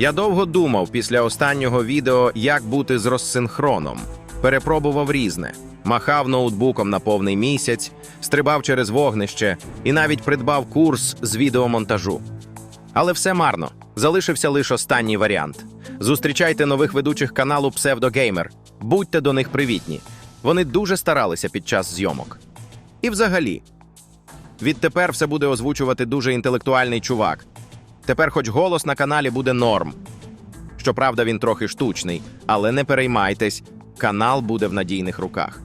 Я довго думав після останнього відео, як бути з розсинхроном. Перепробував різне, махав ноутбуком на повний місяць, стрибав через вогнище і навіть придбав курс з відеомонтажу. Але все марно. Залишився лише останній варіант. Зустрічайте нових ведучих каналу Псевдогеймер. Будьте до них привітні. Вони дуже старалися під час зйомок. І взагалі, відтепер все буде озвучувати дуже інтелектуальний чувак. Тепер, хоч голос на каналі буде норм. Щоправда, він трохи штучний, але не переймайтесь, канал буде в надійних руках.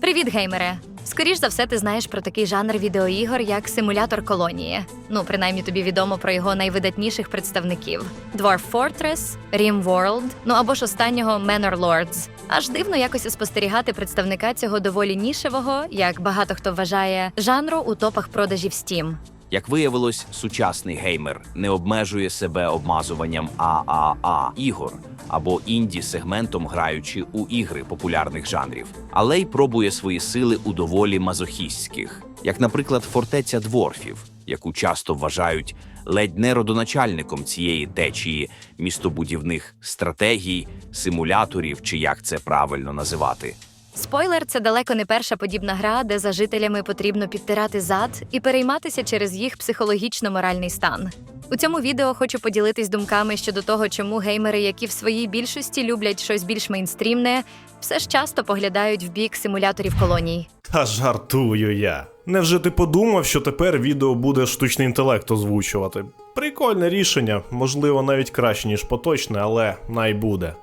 Привіт, геймере! Скоріш за все, ти знаєш про такий жанр відеоігор, як симулятор колонії. Ну, принаймні тобі відомо про його найвидатніших представників: Dwarf Fortress, Rim World, ну або ж останнього Manor Lords. Аж дивно якось спостерігати представника цього доволі нішевого, як багато хто вважає, жанру у топах продажів Steam. Як виявилось, сучасний геймер не обмежує себе обмазуванням ААА ігор або інді сегментом граючи у ігри популярних жанрів, але й пробує свої сили у доволі мазохістських, як, наприклад, фортеця дворфів, яку часто вважають ледь не родоначальником цієї течії містобудівних стратегій, симуляторів, чи як це правильно називати. Спойлер, це далеко не перша подібна гра, де за жителями потрібно підтирати зад і перейматися через їх психологічно-моральний стан. У цьому відео хочу поділитись думками щодо того, чому геймери, які в своїй більшості люблять щось більш мейнстрімне, все ж часто поглядають в бік симуляторів колоній. Та жартую я. Невже ти подумав, що тепер відео буде штучний інтелект озвучувати? Прикольне рішення, можливо, навіть краще, ніж поточне, але най буде.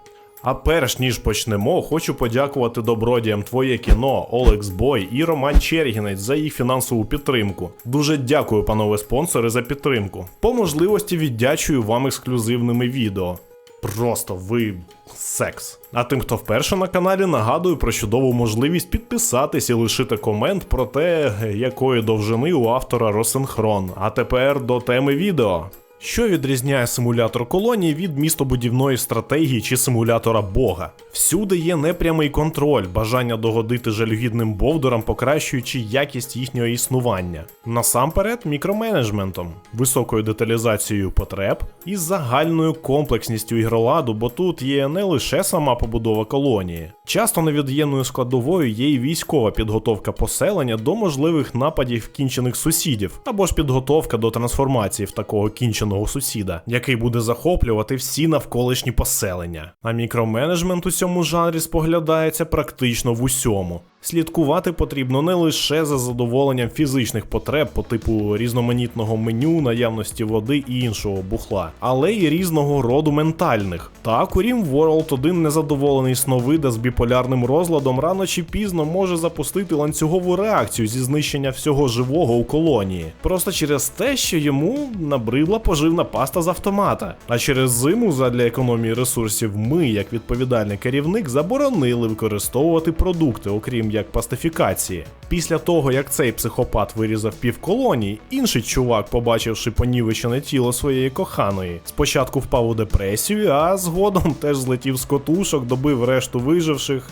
А перш ніж почнемо, хочу подякувати добродіям Твоє кіно, Олекс Бой і Роман Чергінець за їх фінансову підтримку. Дуже дякую, панове спонсори, за підтримку. По можливості віддячую вам ексклюзивними відео. Просто ви секс. А тим, хто вперше на каналі, нагадую про чудову можливість підписатись і лишити комент про те, якої довжини у автора розсинхрон. А тепер до теми відео. Що відрізняє симулятор колонії від містобудівної стратегії чи симулятора Бога? Всюди є непрямий контроль, бажання догодити жалюгідним бовдурам, покращуючи якість їхнього існування. Насамперед, мікроменеджментом, високою деталізацією потреб і загальною комплексністю ігроладу, бо тут є не лише сама побудова колонії. Часто невід'ємною складовою є і військова підготовка поселення до можливих нападів кінчених сусідів, або ж підготовка до трансформації в такого кінченого сусіда, який буде захоплювати всі навколишні поселення. А мікроменеджмент у цьому жанрі споглядається практично в усьому. Слідкувати потрібно не лише за задоволенням фізичних потреб по типу різноманітного меню, наявності води і іншого бухла, але й різного роду ментальних. Так, у RimWorld один незадоволений сновида з біполярним розладом рано чи пізно може запустити ланцюгову реакцію зі знищення всього живого у колонії. Просто через те, що йому набридла поживна паста з автомата. А через зиму, задля економії ресурсів, ми, як відповідальний керівник, заборонили використовувати продукти, окрім як пастифікації. Після того, як цей психопат вирізав пів колонії, інший чувак, побачивши понівечене тіло своєї коханої, спочатку впав у депресію, а згодом теж злетів з котушок, добив решту виживших.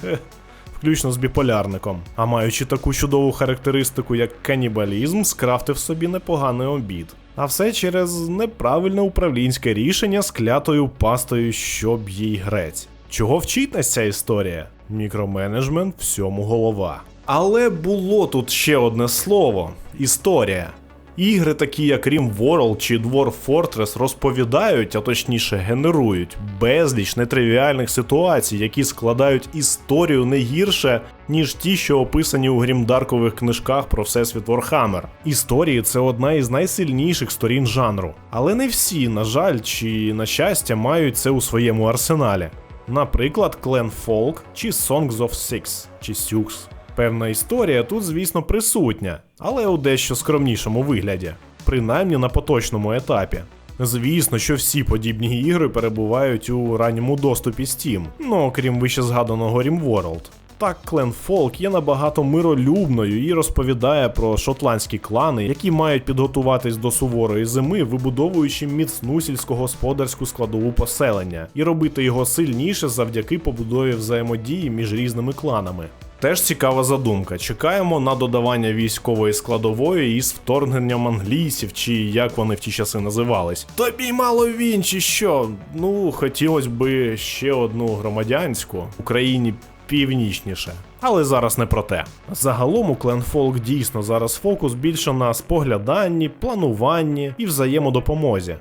Включно з біполярником. А маючи таку чудову характеристику, як канібалізм, скрафтив собі непоганий обід. А все через неправильне управлінське рішення з клятою пастою, щоб їй грець. Чого вчить нас ця історія? Мікроменеджмент всьому голова. Але було тут ще одне слово історія. Ігри, такі як RimWorld чи Dwarf Fortress, розповідають, а точніше генерують безліч нетривіальних ситуацій, які складають історію не гірше, ніж ті, що описані у грімдаркових книжках про всесвіт Warhammer. Історії це одна із найсильніших сторін жанру. Але не всі, на жаль, чи на щастя, мають це у своєму арсеналі. Наприклад, Clan Folk чи Songs of Six чи Sioux. Певна історія тут, звісно, присутня, але у дещо скромнішому вигляді, принаймні на поточному етапі. Звісно, що всі подібні ігри перебувають у ранньому доступі Steam, ну окрім вище згаданого RimWorld. Так, клен Фолк є набагато миролюбною і розповідає про шотландські клани, які мають підготуватись до суворої зими, вибудовуючи міцну сільськогосподарську складову поселення, і робити його сильніше завдяки побудові взаємодії між різними кланами. Теж цікава задумка. Чекаємо на додавання військової складової із вторгненням англійців, чи як вони в ті часи називались. Тобі мало він, чи що? Ну, хотілося би ще одну громадянську Україні північніше. Але зараз не про те. Загалом у Кленфолк дійсно зараз фокус більше на спогляданні, плануванні і взаємодопомозі.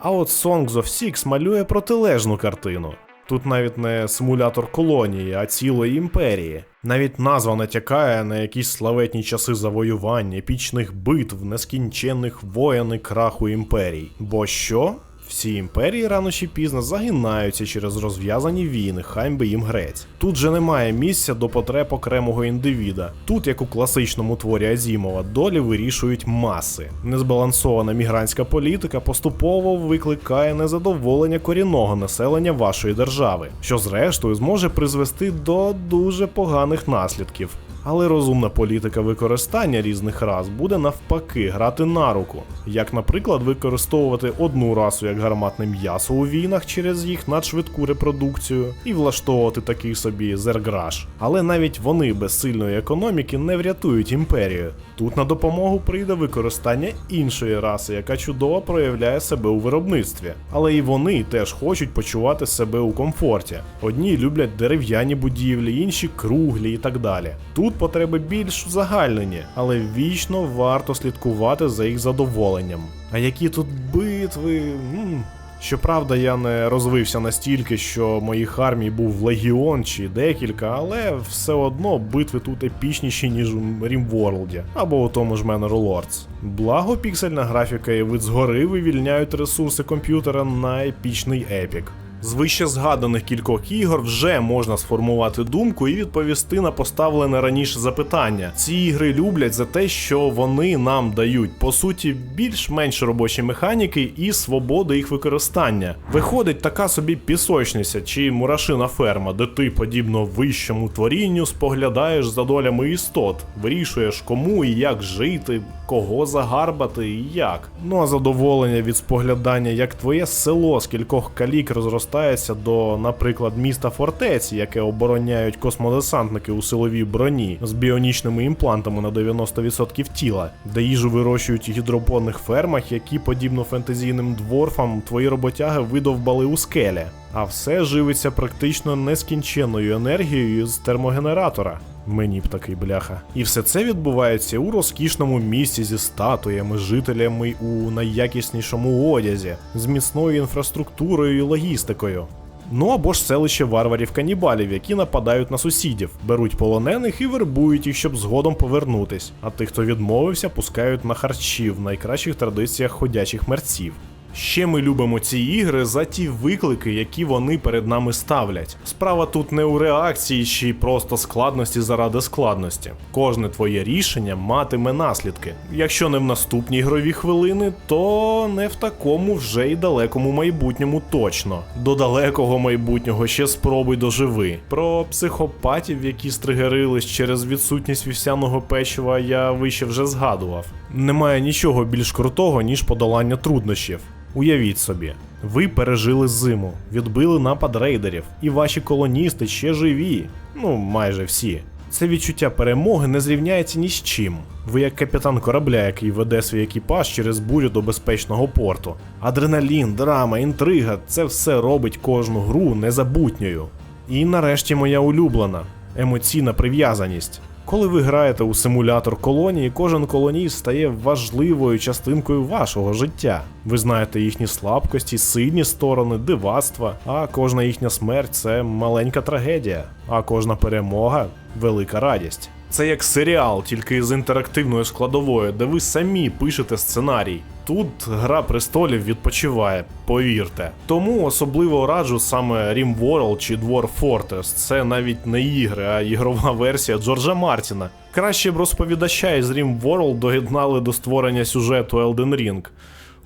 А от Songs of Six малює протилежну картину. Тут навіть не симулятор колонії, а цілої імперії. Навіть назва натякає на якісь славетні часи завоювань, епічних битв, нескінченних воєн і краху імперій. Бо що? Всі імперії рано чи пізно загинаються через розв'язані війни, хай би їм грець. Тут же немає місця до потреб окремого індивіда. Тут, як у класичному творі Азімова, долі вирішують маси. Незбалансована мігрантська політика поступово викликає незадоволення корінного населення вашої держави, що зрештою зможе призвести до дуже поганих наслідків. Але розумна політика використання різних рас буде навпаки грати на руку, як, наприклад, використовувати одну расу як гарматне м'ясо у війнах через їх надшвидку репродукцію і влаштовувати такий собі зерграш. Але навіть вони без сильної економіки не врятують імперію. Тут на допомогу прийде використання іншої раси, яка чудово проявляє себе у виробництві. Але і вони теж хочуть почувати себе у комфорті. Одні люблять дерев'яні будівлі, інші круглі і так далі. Тут потреби більш загальнені, але вічно варто слідкувати за їх задоволенням. А які тут битви. м. Щоправда, я не розвився настільки, що моїх армій був легіон чи декілька, але все одно битви тут епічніші, ніж у Рімворлді або у тому ж Manor Lords. Благо, піксельна графіка і вид згори вивільняють ресурси комп'ютера на епічний епік. З вище згаданих кількох ігор вже можна сформувати думку і відповісти на поставлене раніше запитання. Ці ігри люблять за те, що вони нам дають по суті більш-менш робочі механіки і свободу їх використання. Виходить така собі пісочниця чи мурашина ферма, де ти, подібно вищому творінню, споглядаєш за долями істот, вирішуєш кому і як жити, кого загарбати і як. Ну а задоволення від споглядання, як твоє село з кількох калік розростається до, наприклад, міста фортеці, яке обороняють космодесантники у силовій броні з біонічними імплантами на 90% тіла, де їжу вирощують у гідропонних фермах, які, подібно фентезійним дворфам, твої роботяги видовбали у скелі. А все живиться практично нескінченною енергією з термогенератора. Мені б такий бляха. І все це відбувається у розкішному місці зі статуями, жителями у найякіснішому одязі, з міцною інфраструктурою і логістикою. Ну або ж селище варварів канібалів, які нападають на сусідів, беруть полонених і вербують їх, щоб згодом повернутись. А тих, хто відмовився, пускають на харчі в найкращих традиціях ходячих мерців. Ще ми любимо ці ігри за ті виклики, які вони перед нами ставлять. Справа тут не у реакції чи просто складності заради складності. Кожне твоє рішення матиме наслідки. Якщо не в наступній ігрові хвилини, то не в такому вже й далекому майбутньому точно. До далекого майбутнього ще спробуй доживи. Про психопатів, які стригерились через відсутність вівсяного печива, я вище вже згадував. Немає нічого більш крутого, ніж подолання труднощів. Уявіть собі, ви пережили зиму, відбили напад рейдерів, і ваші колоністи ще живі. Ну, майже всі. Це відчуття перемоги не зрівняється ні з чим. Ви як капітан корабля, який веде свій екіпаж через бурю до безпечного порту. Адреналін, драма, інтрига це все робить кожну гру незабутньою. І нарешті моя улюблена емоційна прив'язаність. Коли ви граєте у симулятор колонії, кожен колоній стає важливою частинкою вашого життя. Ви знаєте їхні слабкості, сильні сторони, дивацтва, а кожна їхня смерть це маленька трагедія, а кожна перемога велика радість. Це як серіал, тільки з інтерактивною складовою, де ви самі пишете сценарій. Тут гра престолів відпочиває, повірте. Тому особливо раджу саме RimWorld чи Dwarf Fortress. Це навіть не ігри, а ігрова версія Джорджа Мартіна. Краще б розповідача із RimWorld доєднали до створення сюжету Elden Ring.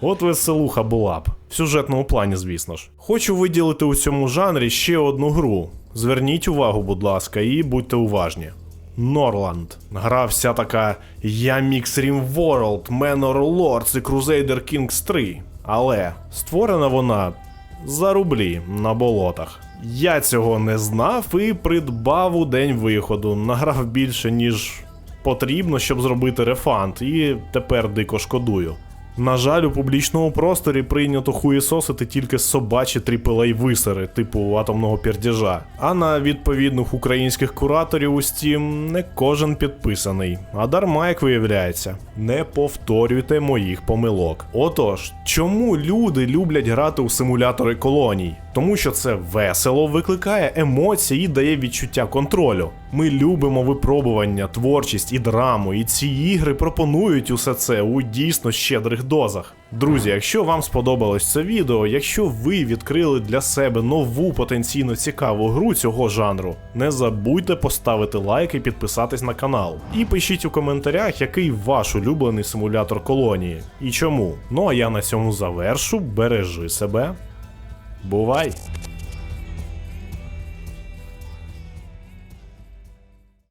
От веселуха була б. В сюжетному плані, звісно ж. Хочу виділити у цьому жанрі ще одну гру. Зверніть увагу, будь ласка, і будьте уважні. Норланд. Гра вся така Я Мікс Rim World, Manor Lords і Crusader Kings 3. Але створена вона за рублі на болотах. Я цього не знав і придбав у день виходу. Награв більше, ніж потрібно, щоб зробити рефанд, і тепер дико шкодую. На жаль, у публічному просторі прийнято хуєсосити тільки собачі AAA висери, типу атомного пердяжа. А на відповідних українських кураторів у Steam не кожен підписаний. А дарма, як виявляється, не повторюйте моїх помилок. Отож, чому люди люблять грати у симулятори колоній? Тому що це весело, викликає емоції і дає відчуття контролю. Ми любимо випробування, творчість і драму, і ці ігри пропонують усе це у дійсно щедрих дозах. Друзі, якщо вам сподобалось це відео, якщо ви відкрили для себе нову потенційно цікаву гру цього жанру, не забудьте поставити лайк і підписатись на канал. І пишіть у коментарях, який ваш улюблений симулятор колонії і чому. Ну а я на цьому завершу. Бережи себе. Бувай!